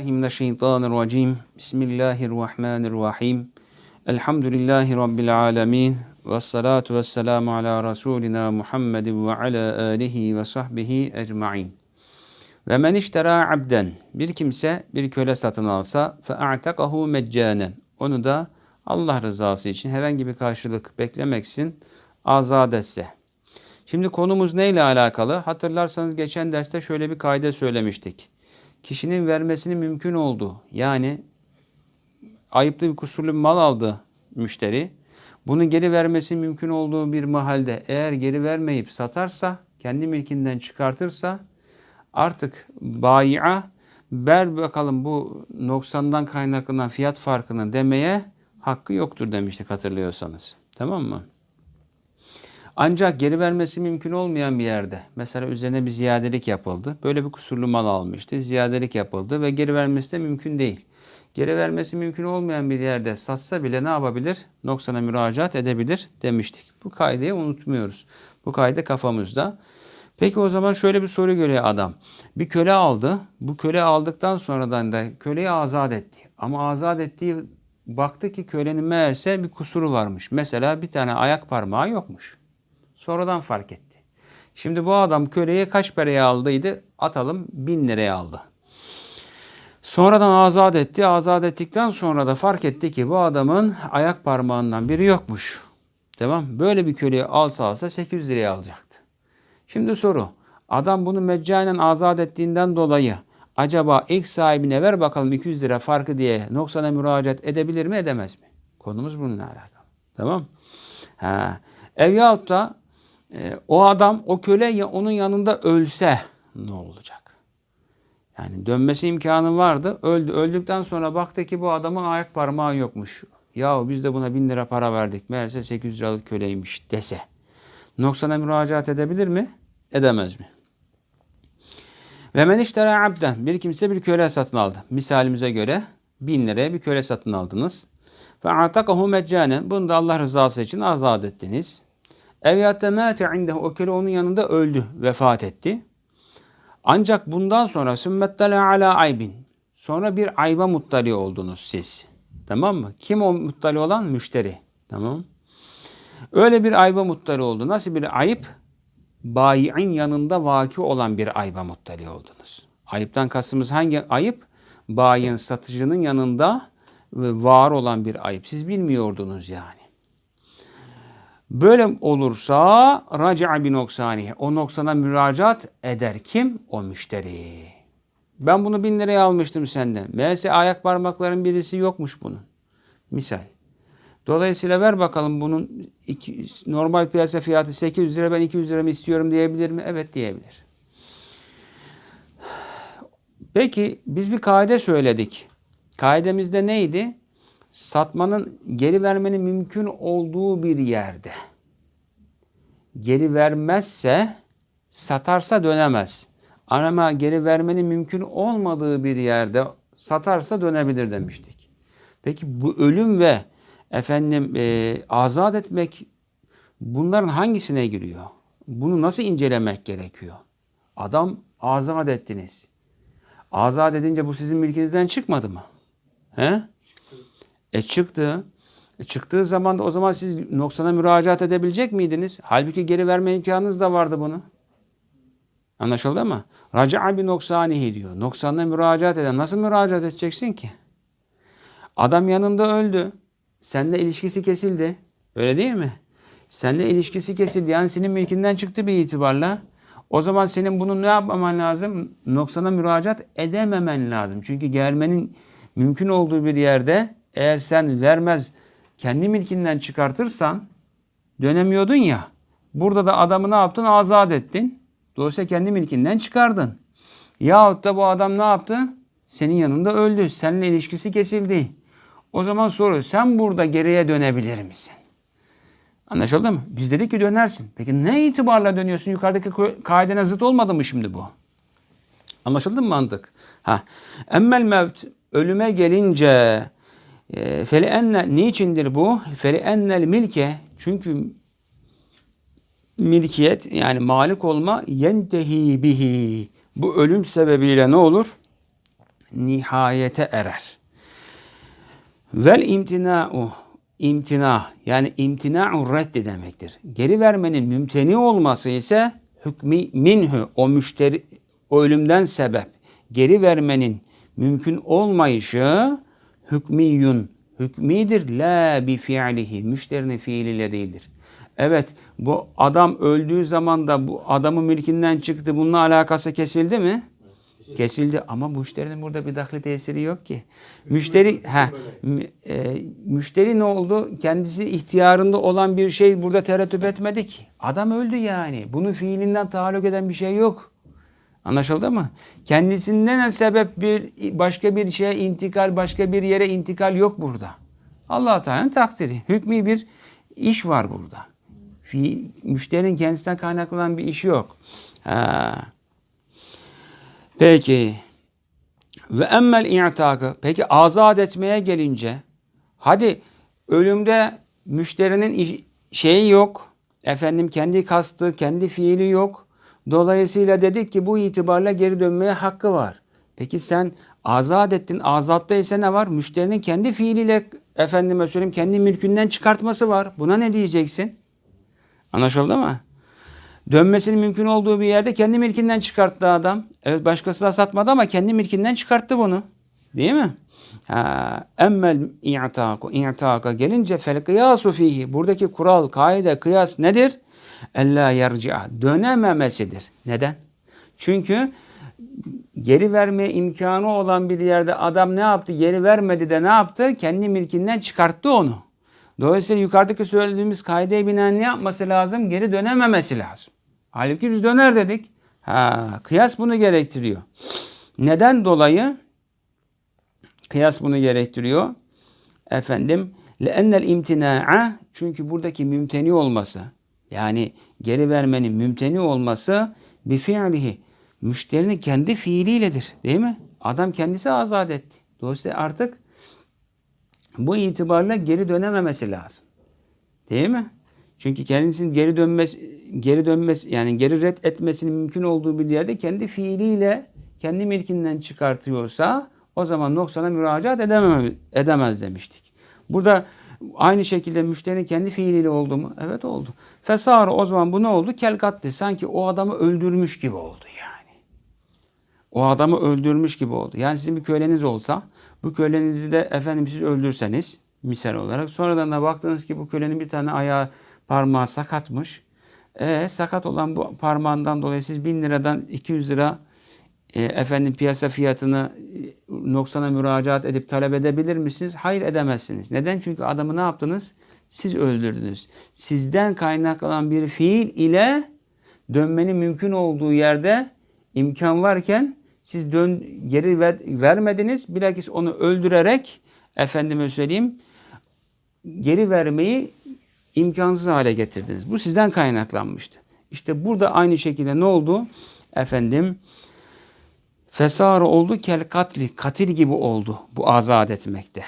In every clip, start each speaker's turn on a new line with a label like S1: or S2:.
S1: Mineşşeytanirracim. Bismillahirrahmanirrahim. Elhamdülillahi Rabbil alemin. Ve salatu ve selamu ala Resulina Muhammedin ve ala alihi ve sahbihi ecma'in. Ve men iştera abden. Bir kimse bir köle satın alsa fe a'takahu meccanen. Onu da Allah rızası için herhangi bir karşılık beklemeksin azat etse. Şimdi konumuz neyle alakalı? Hatırlarsanız geçen derste şöyle bir kaide söylemiştik. Kişinin vermesinin mümkün olduğu yani ayıplı bir kusurlu bir mal aldı müşteri. Bunu geri vermesi mümkün olduğu bir mahalde eğer geri vermeyip satarsa, kendi milkinden çıkartırsa artık bayi'a ver bakalım bu noksandan kaynaklanan fiyat farkını demeye hakkı yoktur demiştik hatırlıyorsanız. Tamam mı? Ancak geri vermesi mümkün olmayan bir yerde mesela üzerine bir ziyadelik yapıldı. Böyle bir kusurlu mal almıştı. Ziyadelik yapıldı ve geri vermesi de mümkün değil. Geri vermesi mümkün olmayan bir yerde satsa bile ne yapabilir? Noksana müracaat edebilir demiştik. Bu kaideyi unutmuyoruz. Bu kaide kafamızda. Peki o zaman şöyle bir soru görüyor adam. Bir köle aldı. Bu köle aldıktan sonradan da köleyi azat etti. Ama azat ettiği baktı ki kölenin meğerse bir kusuru varmış. Mesela bir tane ayak parmağı yokmuş. Sonradan fark etti. Şimdi bu adam köleyi kaç paraya aldıydı? Atalım bin liraya aldı. Sonradan azat etti. Azat ettikten sonra da fark etti ki bu adamın ayak parmağından biri yokmuş. Tamam. Böyle bir köleyi alsa alsa 800 liraya alacaktı. Şimdi soru. Adam bunu meccanen azat ettiğinden dolayı acaba ilk sahibine ver bakalım 200 lira farkı diye noksana müracaat edebilir mi edemez mi? Konumuz bununla alakalı. Tamam. Ha. Ev yahut da e, o adam o köle onun yanında ölse ne olacak? Yani dönmesi imkanı vardı. Öldü. Öldükten sonra baktı ki bu adamın ayak parmağı yokmuş. Yahu biz de buna bin lira para verdik. Meğerse 800 liralık köleymiş dese. Noksana müracaat edebilir mi? Edemez mi? Ve men iştera abden. Bir kimse bir köle satın aldı. Misalimize göre bin liraya bir köle satın aldınız. Ve atakahu meccanen. Bunu da Allah rızası için azat ettiniz. Ev yatte mâte indehu. O köle onun yanında öldü. Vefat etti. Ancak bundan sonra sümmettele ala aybin. Sonra bir ayba muttali oldunuz siz. Tamam mı? Kim o muttali olan? Müşteri. Tamam. Öyle bir ayba muttali oldu. Nasıl bir ayıp? Bayi'in yanında vaki olan bir ayba muttali oldunuz. Ayıptan kastımız hangi ayıp? Bayin satıcının yanında var olan bir ayıp. Siz bilmiyordunuz yani. Böyle olursa raci'a bi noksani. O noksana müracaat eder kim? O müşteri. Ben bunu bin liraya almıştım senden. Meğerse ayak parmakların birisi yokmuş bunun. Misal. Dolayısıyla ver bakalım bunun iki, normal piyasa fiyatı 800 lira ben 200 lira mı istiyorum diyebilir mi? Evet diyebilir. Peki biz bir kaide söyledik. Kaidemizde neydi? Satmanın geri vermenin mümkün olduğu bir yerde geri vermezse satarsa dönemez. Ama geri vermenin mümkün olmadığı bir yerde satarsa dönebilir demiştik. Peki bu ölüm ve efendim e, azat etmek bunların hangisine giriyor? Bunu nasıl incelemek gerekiyor? Adam azat ettiniz. Azat edince bu sizin mülkinizden çıkmadı mı? He? E çıktı. E çıktığı zaman da o zaman siz noksana müracaat edebilecek miydiniz? Halbuki geri verme imkanınız da vardı bunu. Anlaşıldı mı? Raca'a bir noksanihi diyor. Noksanına müracaat eden. Nasıl müracaat edeceksin ki? Adam yanında öldü. Seninle ilişkisi kesildi. Öyle değil mi? Seninle ilişkisi kesildi. Yani senin mülkinden çıktı bir itibarla. O zaman senin bunu ne yapmaman lazım? Noksana müracaat edememen lazım. Çünkü gelmenin mümkün olduğu bir yerde eğer sen vermez kendi milkinden çıkartırsan dönemiyordun ya. Burada da adamı ne yaptın? Azat ettin. Dolayısıyla kendi milkinden çıkardın. Yahut da bu adam ne yaptı? Senin yanında öldü. Seninle ilişkisi kesildi. O zaman soru sen burada geriye dönebilir misin? Anlaşıldı mı? Biz dedik ki dönersin. Peki ne itibarla dönüyorsun? Yukarıdaki kaidene zıt olmadı mı şimdi bu? Anlaşıldı mı mantık? Ha. Emmel mevt ölüme gelince feli enne niçindir bu? Feli ennel milke çünkü milkiyet yani malik olma yentehi bihi bu ölüm sebebiyle ne olur? nihayete erer. Vel imtina'u imtina yani imtina'u reddi demektir. Geri vermenin mümteni olması ise hükmü minhu o müşteri o ölümden sebep geri vermenin mümkün olmayışı hükmiyun hükmidir la bi fiilihi müşterinin fiiliyle değildir. Evet bu adam öldüğü zaman da bu adamın mülkinden çıktı. Bununla alakası kesildi mi? Kesildi ama müşterinin burada bir dahli tesiri yok ki. Müşteri ha e, müşteri ne oldu? Kendisi ihtiyarında olan bir şey burada tereddüt etmedi ki. Adam öldü yani. Bunun fiilinden tahallük eden bir şey yok. Anlaşıldı mı? Kendisinden sebep bir başka bir şeye intikal, başka bir yere intikal yok burada. Allah Teala'nın takdiri. Hükmü bir iş var burada. Fi, müşterinin kendisinden kaynaklanan bir işi yok. Ha. Peki. Ve emmel i'takı. Peki azat etmeye gelince hadi ölümde müşterinin şeyi yok. Efendim kendi kastı, kendi fiili yok. Dolayısıyla dedik ki bu itibarla geri dönmeye hakkı var. Peki sen azat ettin. Azatta ise ne var? Müşterinin kendi fiiliyle efendime söyleyeyim kendi mülkünden çıkartması var. Buna ne diyeceksin? Anlaşıldı mı? Dönmesinin mümkün olduğu bir yerde kendi milkinden çıkarttı adam. Evet başkasına satmadı ama kendi milkinden çıkarttı bunu. Değil mi? Ha, emmel i'taku i'taka gelince fel kıyasu fihi. Buradaki kural, kaide, kıyas nedir? Ella yerci'a. Dönememesidir. Neden? Çünkü geri vermeye imkanı olan bir yerde adam ne yaptı? Geri vermedi de ne yaptı? Kendi milkinden çıkarttı onu. Dolayısıyla yukarıdaki söylediğimiz kaideye binaen ne yapması lazım? Geri dönememesi lazım. Halbuki biz döner dedik. Ha, kıyas bunu gerektiriyor. Neden dolayı? Kıyas bunu gerektiriyor. Efendim, le'ennel imtina'a çünkü buradaki mümteni olması yani geri vermenin mümteni olması bir fiilihi müşterinin kendi fiiliyledir. Değil mi? Adam kendisi azat etti. Dolayısıyla artık bu itibarla geri dönememesi lazım. Değil mi? Çünkü kendisinin geri dönmesi, geri dönmesi yani geri red etmesinin mümkün olduğu bir yerde kendi fiiliyle kendi milkinden çıkartıyorsa o zaman noksana müracaat edemem, edemez demiştik. Burada aynı şekilde müşterinin kendi fiiliyle oldu mu? Evet oldu. Fesar o zaman bu ne oldu? Kelkattı. Sanki o adamı öldürmüş gibi oldu yani. O adamı öldürmüş gibi oldu. Yani sizin bir köleniz olsa bu kölenizi de efendim siz öldürseniz misal olarak sonradan da baktınız ki bu kölenin bir tane ayağı parmağı sakatmış. E, sakat olan bu parmağından dolayı siz 1000 liradan 200 lira e, efendim piyasa fiyatını e, noksana müracaat edip talep edebilir misiniz? Hayır edemezsiniz. Neden? Çünkü adamı ne yaptınız? Siz öldürdünüz. Sizden kaynaklanan bir fiil ile dönmenin mümkün olduğu yerde imkan varken siz dön geri ver, vermediniz. Bilakis onu öldürerek efendime söyleyeyim geri vermeyi imkansız hale getirdiniz. Bu sizden kaynaklanmıştı. İşte burada aynı şekilde ne oldu? Efendim fesarı oldu kel katli, katil gibi oldu bu azat etmekte.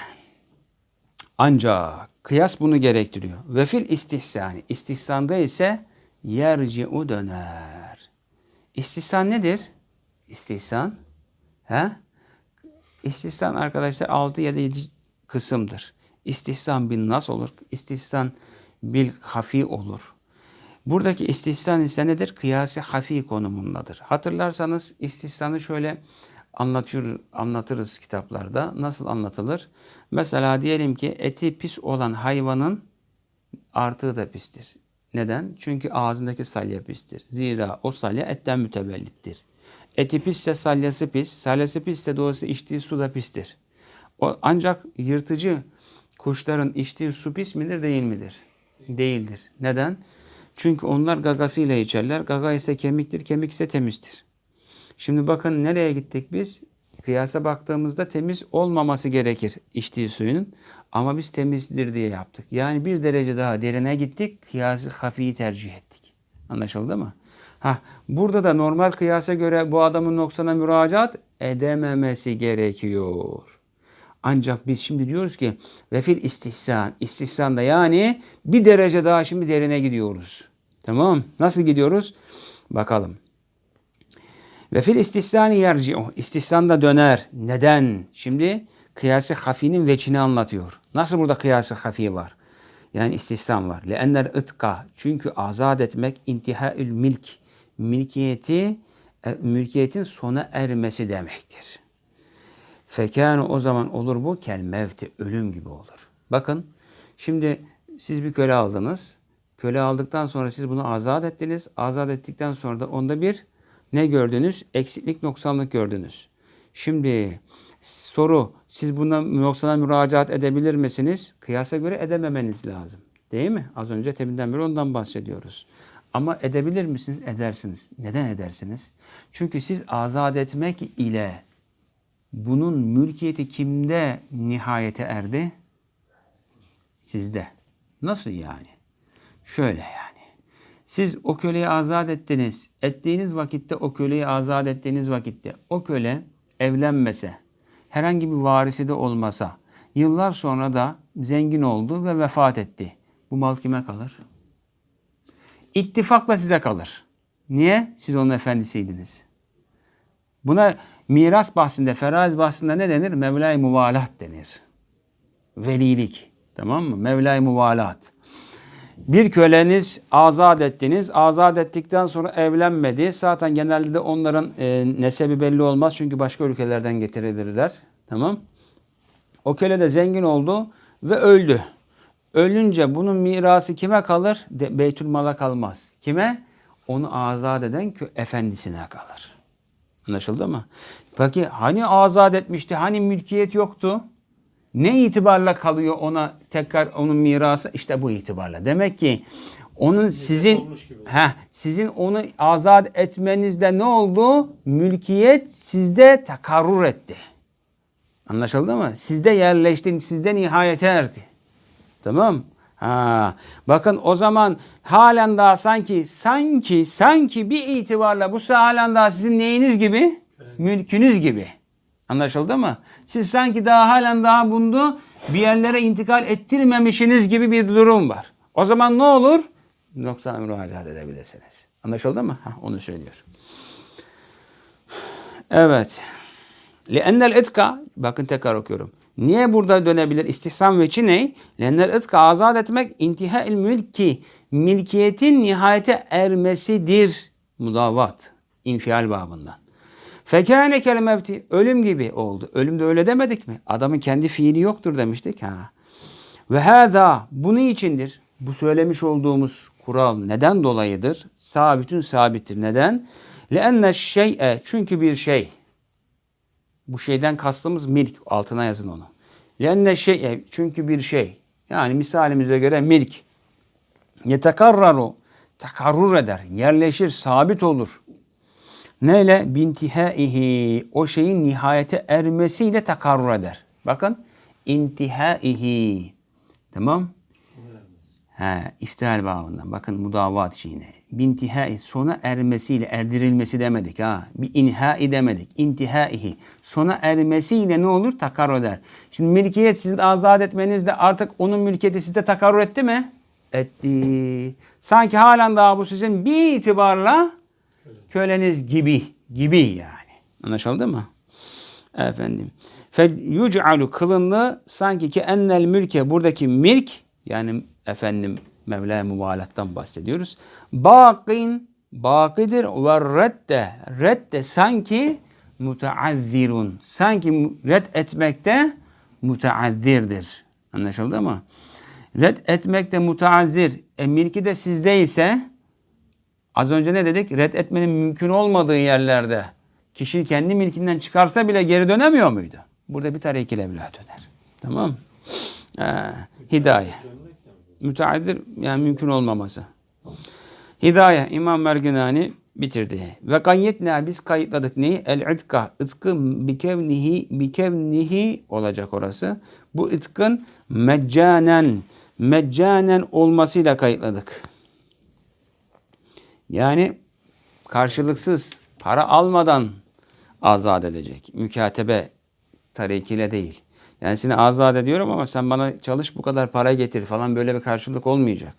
S1: Ancak kıyas bunu gerektiriyor. Ve fil istihsani. İstihsanda ise yerci'u döner. İstihsan nedir? İstihsan. He? İstihsan arkadaşlar 6 ya da 7 kısımdır. İstihsan bin nas olur. İstihsan bil hafi olur. Buradaki istihsan ise nedir? Kıyasi hafi konumundadır. Hatırlarsanız istihsanı şöyle anlatıyor, anlatırız kitaplarda. Nasıl anlatılır? Mesela diyelim ki eti pis olan hayvanın artığı da pistir. Neden? Çünkü ağzındaki salya pistir. Zira o salya etten mütevellittir. Eti pisse salyası pis, salyası pisse dolayısıyla içtiği su da pistir. O, ancak yırtıcı kuşların içtiği su pis midir değil midir? Değildir. Neden? Çünkü onlar gagasıyla içerler. Gaga ise kemiktir, kemik ise temizdir. Şimdi bakın nereye gittik biz? Kıyasa baktığımızda temiz olmaması gerekir içtiği suyun. Ama biz temizdir diye yaptık. Yani bir derece daha derine gittik. Kıyası hafiyi tercih ettik. Anlaşıldı mı? Ha, burada da normal kıyasa göre bu adamın noksana müracaat edememesi gerekiyor. Ancak biz şimdi diyoruz ki ve fil istihsan. İstihsan da yani bir derece daha şimdi derine gidiyoruz. Tamam Nasıl gidiyoruz? Bakalım. Ve fil istihsani yerci'u. İstihsan da döner. Neden? Şimdi kıyası hafinin veçini anlatıyor. Nasıl burada kıyası hafi var? Yani istihsan var. Le'enler ıtka. Çünkü azat etmek intihaül milk. Milkiyeti, e, mülkiyetin sona ermesi demektir. Fekâne o zaman olur bu kel mevti ölüm gibi olur. Bakın şimdi siz bir köle aldınız. Köle aldıktan sonra siz bunu azat ettiniz. Azat ettikten sonra da onda bir ne gördünüz? Eksiklik, noksanlık gördünüz. Şimdi soru siz buna noksana müracaat edebilir misiniz? Kıyasa göre edememeniz lazım. Değil mi? Az önce teminden beri ondan bahsediyoruz. Ama edebilir misiniz? Edersiniz. Neden edersiniz? Çünkü siz azat etmek ile bunun mülkiyeti kimde nihayete erdi? Sizde. Nasıl yani? Şöyle yani. Siz o köleyi azat ettiniz. Ettiğiniz vakitte o köleyi azat ettiğiniz vakitte o köle evlenmese, herhangi bir varisi de olmasa, yıllar sonra da zengin oldu ve vefat etti. Bu mal kime kalır? İttifakla size kalır. Niye? Siz onun efendisiydiniz. Buna miras bahsinde, feraz bahsinde ne denir? Mevla-i muvalat denir. Velilik. Tamam mı? Mevla-i muvalat. Bir köleniz azat ettiniz. Azat ettikten sonra evlenmedi. Zaten genelde de onların e, nesebi belli olmaz. Çünkü başka ülkelerden getirilirler. Tamam. O köle de zengin oldu ve öldü. Ölünce bunun mirası kime kalır? De, Beytülmal'a kalmaz. Kime? Onu azat eden efendisine kalır. Anlaşıldı mı? Peki hani azat etmişti? Hani mülkiyet yoktu? Ne itibarla kalıyor ona tekrar onun mirası? İşte bu itibarla. Demek ki onun sizin ha sizin onu azat etmenizde ne oldu? Mülkiyet sizde takarrur etti. Anlaşıldı mı? Sizde yerleşti, sizde nihayete erdi. Tamam? Ha, bakın o zaman halen daha sanki sanki sanki bir itibarla bu halen daha sizin neyiniz gibi? Mülkünüz gibi. Anlaşıldı mı? Siz sanki daha halen daha bunu bir yerlere intikal ettirmemişsiniz gibi bir durum var. O zaman ne olur? Noksan müracaat edebilirsiniz. Anlaşıldı mı? Ha, onu söylüyor. Evet. لِأَنَّ itka Bakın tekrar okuyorum. Niye burada dönebilir? İstihsam veçi ne? Lenner ıtka azat etmek intiha el mülki. Milkiyetin nihayete ermesidir. Mudavat. infial babından. Fekâne kelemevti. Ölüm gibi oldu. Ölümde öyle demedik mi? Adamın kendi fiili yoktur demiştik. Ha. Ve hâzâ. Bunu içindir. Bu söylemiş olduğumuz kural neden dolayıdır? Sabitün sabittir. Neden? Leenne şey'e. Çünkü bir şey. Bu şeyden kastımız milk. Altına yazın onu. Lenne şey e, çünkü bir şey. Yani misalimize göre milk. Yetekarraru takarrur eder, yerleşir, sabit olur. Neyle? Bintihaihi. O şeyin nihayete ermesiyle takarrur eder. Bakın. İntihaihi. Tamam. Ha, iftihal bağından. Bakın mudavat şeyine. Bintihai. Sona ermesiyle, erdirilmesi demedik. ha. Bir inhai demedik. İntihaihi. Sona ermesiyle ne olur? Takarrur eder. Şimdi mülkiyet sizin azat etmenizde artık onun mülkiyeti sizde takarrur etti mi? Etti. Sanki halen daha bu sizin bir itibarla köleniz gibi gibi yani. Anlaşıldı mı? Efendim. Fe yuc'alu kılındı sanki ki ennel mülke buradaki milk yani efendim Mevla muvalattan bahsediyoruz. Bakin bakidir ve redde redde sanki muteazzirun sanki red etmekte muteazzirdir. Anlaşıldı mı? Red etmekte muteazzir. E milki de sizde ise Az önce ne dedik? Red etmenin mümkün olmadığı yerlerde kişi kendi milkinden çıkarsa bile geri dönemiyor muydu? Burada bir tane ikili evlat döner. Tamam ee, Hidaye. Müteaddir yani mümkün olmaması. Hidaye İmam Merginani bitirdi. Ve kayyetna biz kayıtladık neyi? El itka. Itkı bikevnihi bikevnihi olacak orası. Bu itkın meccanen meccanen olmasıyla kayıtladık. Yani karşılıksız para almadan azat edecek. Mükatebe tarikiyle değil. Yani seni azade diyorum ama sen bana çalış bu kadar para getir falan böyle bir karşılık olmayacak.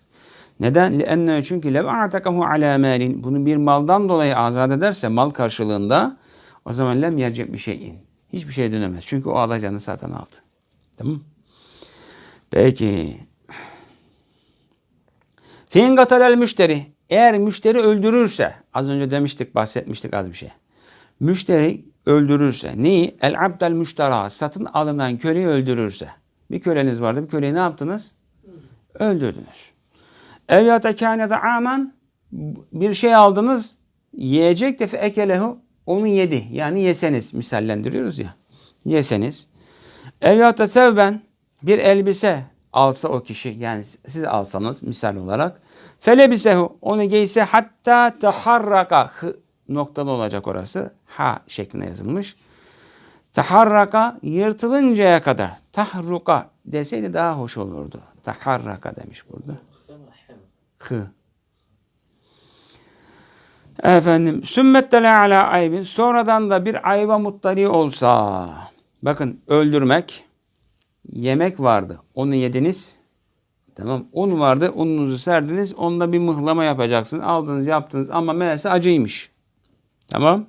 S1: Neden? Enne çünkü lev a'takahu ala malin. Bunu bir maldan dolayı azat ederse mal karşılığında o zaman lem yercek bir şeyin. Hiçbir şey dönemez. Çünkü o alacağını zaten aldı. Tamam Peki. Fin gatalel müşteri. Eğer müşteri öldürürse az önce demiştik bahsetmiştik az bir şey. Müşteri öldürürse, neyi? El abdel müştera, satın alınan köleyi öldürürse. Bir köleniz vardı, bir köleyi ne yaptınız? Öldürdünüz. Ev yatekâne aman bir şey aldınız, yiyecek de fe ekelehu, onu yedi. Yani yeseniz, misallendiriyoruz ya. Yeseniz. Ev yata sevben, bir elbise alsa o kişi, yani siz alsanız misal olarak. Felebisehu, onu giyse hatta taharraka, noktalı olacak orası. Ha şeklinde yazılmış. Taharraka yırtılıncaya kadar. Tahruka deseydi daha hoş olurdu. Taharraka demiş burada. Hı. Efendim sümmettele ala aybin sonradan da bir ayba muttali olsa bakın öldürmek yemek vardı onu yediniz tamam un vardı ununuzu serdiniz onunla bir mıhlama yapacaksın aldınız yaptınız ama meğerse acıymış tamam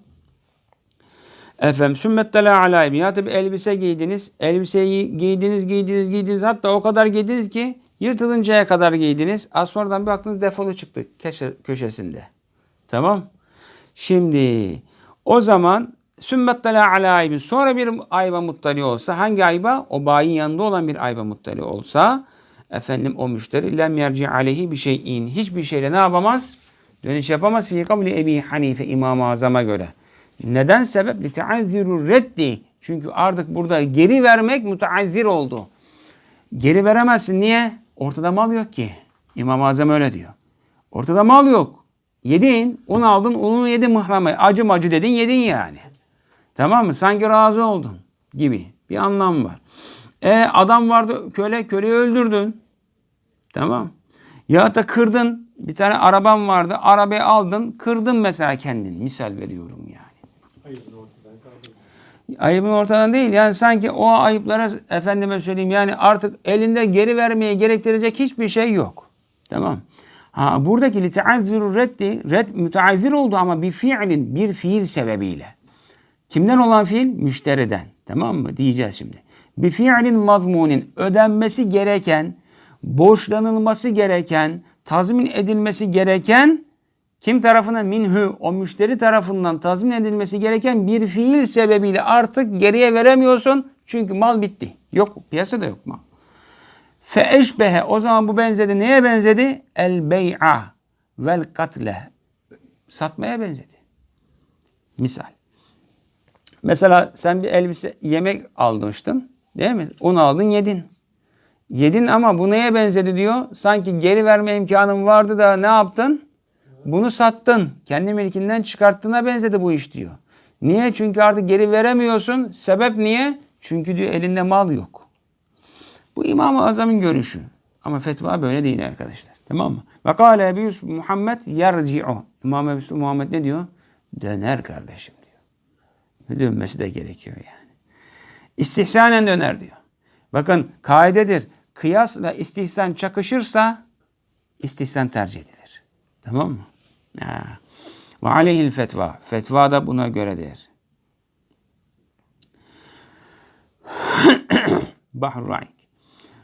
S1: Efendim sümmettele ala ya tabi elbise giydiniz elbiseyi giydiniz giydiniz giydiniz hatta o kadar giydiniz ki yırtılıncaya kadar giydiniz az sonradan bir baktınız defolu çıktı köşe, köşesinde Tamam. Şimdi o zaman sümmettela ala aybin sonra bir ayba muttali olsa hangi ayba? O bayin yanında olan bir ayba muttali olsa efendim o müşteri lem yerci aleyhi bir şeyin hiçbir şeyle ne yapamaz? Dönüş yapamaz fi kavli Ebi Hanife İmam-ı Azam'a göre. Neden sebep? Teazzirur reddi. Çünkü artık burada geri vermek müteazzir oldu. Geri veremezsin. Niye? Ortada mal yok ki. İmam-ı Azam öyle diyor. Ortada mal yok. Yedin, un aldın, unu yedin mıhramı. Acı macı dedin, yedin yani. Tamam mı? Sanki razı oldun gibi bir anlam var. E adam vardı köle, köleyi öldürdün. Tamam. Ya da kırdın. Bir tane araban vardı. Arabayı aldın, kırdın mesela kendin. Misal veriyorum yani. Ayıbın ortadan değil. Yani sanki o ayıplara efendime söyleyeyim yani artık elinde geri vermeye gerektirecek hiçbir şey yok. Tamam. Ha, buradaki liteazziru reddi, red müteazzir oldu ama bir fiilin, bir fiil sebebiyle. Kimden olan fiil? Müşteriden. Tamam mı? Diyeceğiz şimdi. Bir fiilin mazmunin ödenmesi gereken, borçlanılması gereken, tazmin edilmesi gereken kim tarafından minhu o müşteri tarafından tazmin edilmesi gereken bir fiil sebebiyle artık geriye veremiyorsun. Çünkü mal bitti. Yok piyasada yok mal. Fe eşbehe o zaman bu benzedi. Neye benzedi? El bey'a vel katle. Satmaya benzedi. Misal. Mesela sen bir elbise yemek almıştın. Değil mi? Onu aldın yedin. Yedin ama bu neye benzedi diyor. Sanki geri verme imkanın vardı da ne yaptın? Bunu sattın. Kendi milkinden çıkarttığına benzedi bu iş diyor. Niye? Çünkü artık geri veremiyorsun. Sebep niye? Çünkü diyor elinde mal yok. Bu İmam-ı Azam'ın görüşü. Ama fetva böyle değil arkadaşlar. Tamam mı? Ve kâle Ebu Yusuf Muhammed yerci'u. İmam Ebu Yusuf Muhammed ne diyor? Döner kardeşim diyor. Dönmesi de gerekiyor yani. İstihsanen döner diyor. Bakın kaidedir. Kıyasla istihsan çakışırsa istihsan tercih edilir. Tamam mı? Ha. Ve aleyhil fetva. Fetva da buna göredir. Bahru Raik.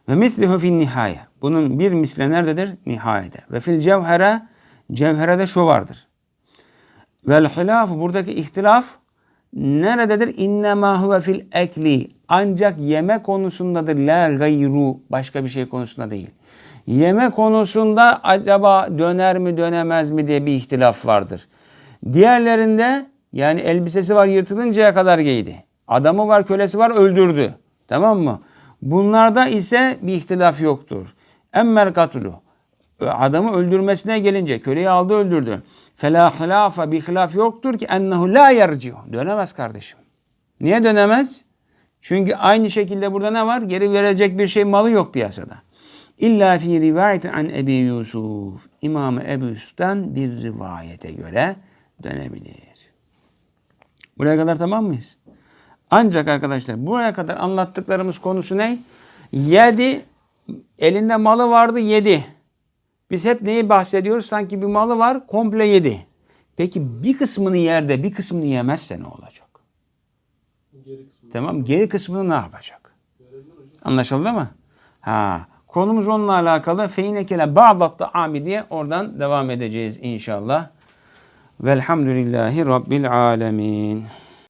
S1: Ve mislihu fin nihaye. Bunun bir misle nerededir? Nihayede. Ve fil cevhere cevherede şu vardır. Vel hilaf buradaki ihtilaf nerededir? İnnemâ huve fil ekli. Ancak yeme konusundadır. La gayru. Başka bir şey konusunda değil. Yeme konusunda acaba döner mi dönemez mi diye bir ihtilaf vardır. Diğerlerinde yani elbisesi var yırtılıncaya kadar giydi. Adamı var kölesi var öldürdü. Tamam mı? Bunlarda ise bir ihtilaf yoktur. Emmel katulu. Adamı öldürmesine gelince köleyi aldı öldürdü. Fela hilafa bir hilaf yoktur ki ennehu la yerciu. Dönemez kardeşim. Niye dönemez? Çünkü aynı şekilde burada ne var? Geri verecek bir şey malı yok piyasada. İlla fi rivayet an Ebi Yusuf. İmamı Ebu Yusuf'tan bir rivayete göre dönebilir. Buraya kadar tamam mıyız? Ancak arkadaşlar buraya kadar anlattıklarımız konusu ne? Yedi, elinde malı vardı yedi. Biz hep neyi bahsediyoruz? Sanki bir malı var komple yedi. Peki bir kısmını yerde bir kısmını yemezse ne olacak?
S2: Geri.
S1: Tamam geri kısmını ne yapacak? Anlaşıldı mı? Ha Konumuz onunla alakalı. Feinekele ba'datta ami diye oradan devam edeceğiz inşallah. Velhamdülillahi Rabbil alemin.